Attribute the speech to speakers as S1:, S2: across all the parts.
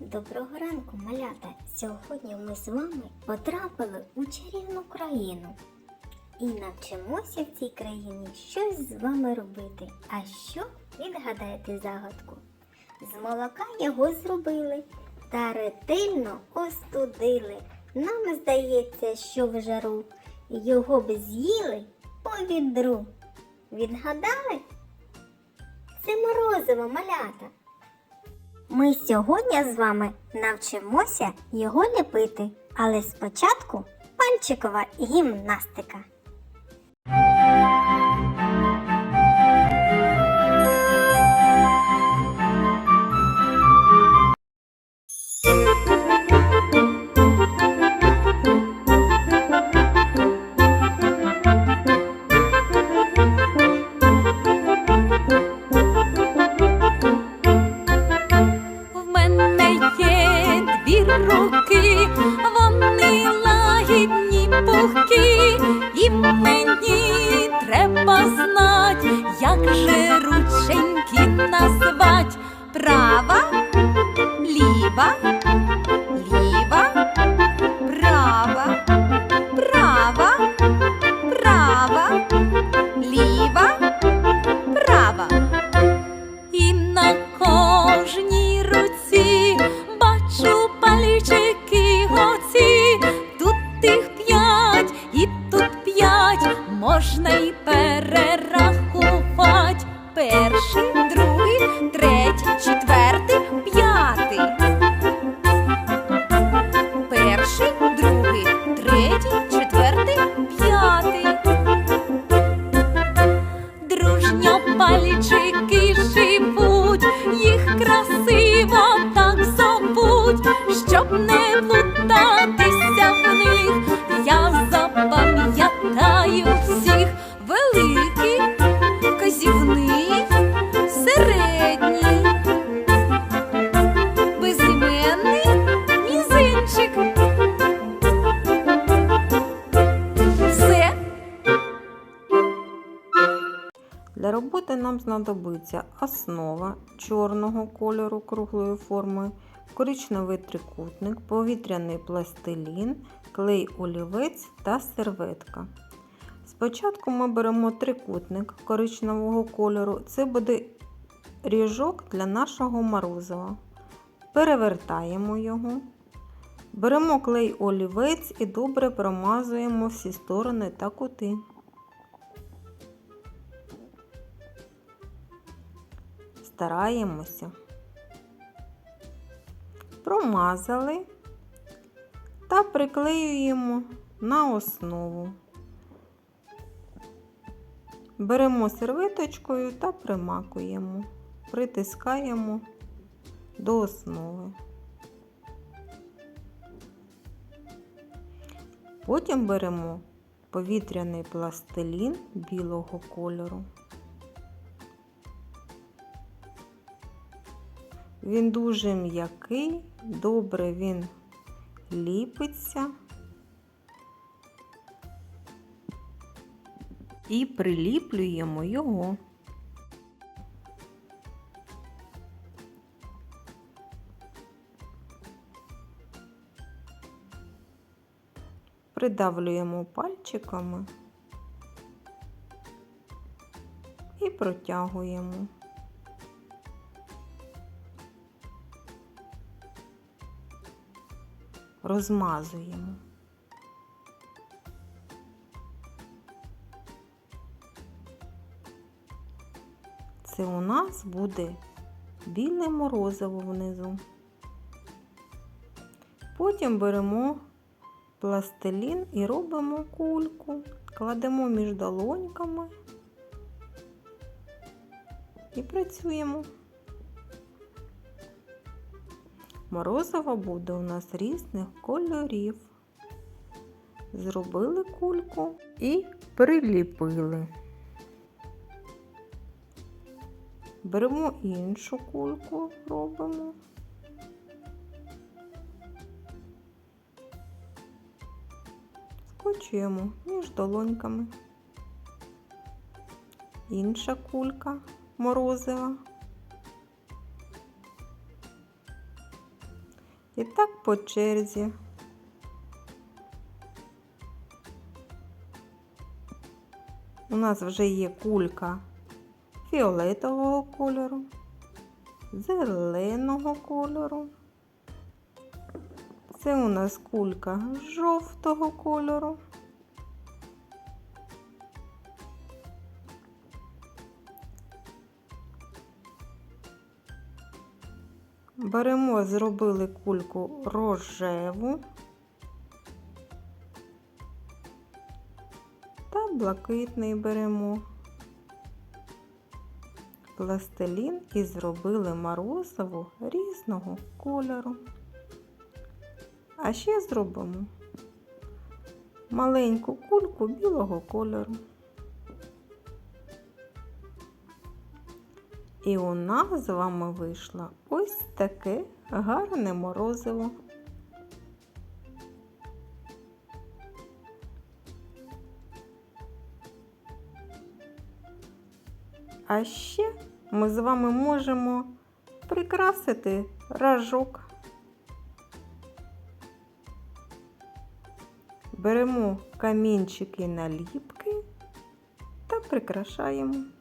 S1: Доброго ранку, малята! Сьогодні ми з вами потрапили у чарівну країну і навчимося в цій країні щось з вами робити. А що відгадаєте загадку? З молока його зробили та ретельно остудили. Нам здається, що в жару його б з'їли по відру. Відгадали? Це морозиво малята. Ми сьогодні з вами навчимося його ліпити, але спочатку пальчикова гімнастика.
S2: Лагідні і мені треба знать, як же рученьки назвать. Права, ліва, не плутатися в них. Я запам'ятаю всіх великий, казівний, середній, безіменний, мізинчик. Все.
S3: Для роботи нам знадобиться основа чорного кольору круглої форми, коричневий трикутник, повітряний пластилін, клей олівець та серветка. Спочатку ми беремо трикутник коричневого кольору. Це буде ріжок для нашого морозива. Перевертаємо його. Беремо клей олівець і добре промазуємо всі сторони та кути. стараємося. Промазали та приклеюємо на основу. Беремо серветочкою та примакуємо, притискаємо до основи. Потім беремо повітряний пластилін білого кольору. Він дуже м'який, добре він ліпиться і приліплюємо його. Придавлюємо пальчиками і протягуємо. Розмазуємо. Це у нас буде біле морозиво внизу. Потім беремо пластилін і робимо кульку, кладемо між долоньками і працюємо. Морозиво буде у нас різних кольорів. Зробили кульку і приліпили. Беремо іншу кульку, робимо. Скочуємо між долоньками. Інша кулька морозива. І так по черзі. У нас вже є кулька фіолетового кольору, зеленого кольору. Це у нас кулька жовтого кольору. Беремо, зробили кульку рожеву та блакитний беремо. Пластилін і зробили морозиво різного кольору. А ще зробимо маленьку кульку білого кольору. І у нас з вами вийшло ось таке гарне морозиво. А ще ми з вами можемо прикрасити ражок. Беремо камінчики наліпки та прикрашаємо.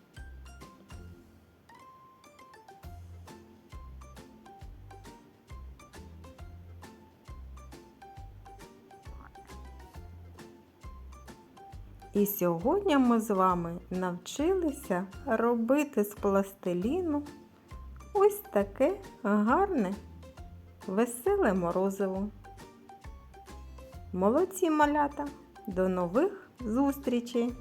S3: І сьогодні ми з вами навчилися робити з пластиліну ось таке гарне, веселе морозиво. Молодці малята! До нових зустрічей!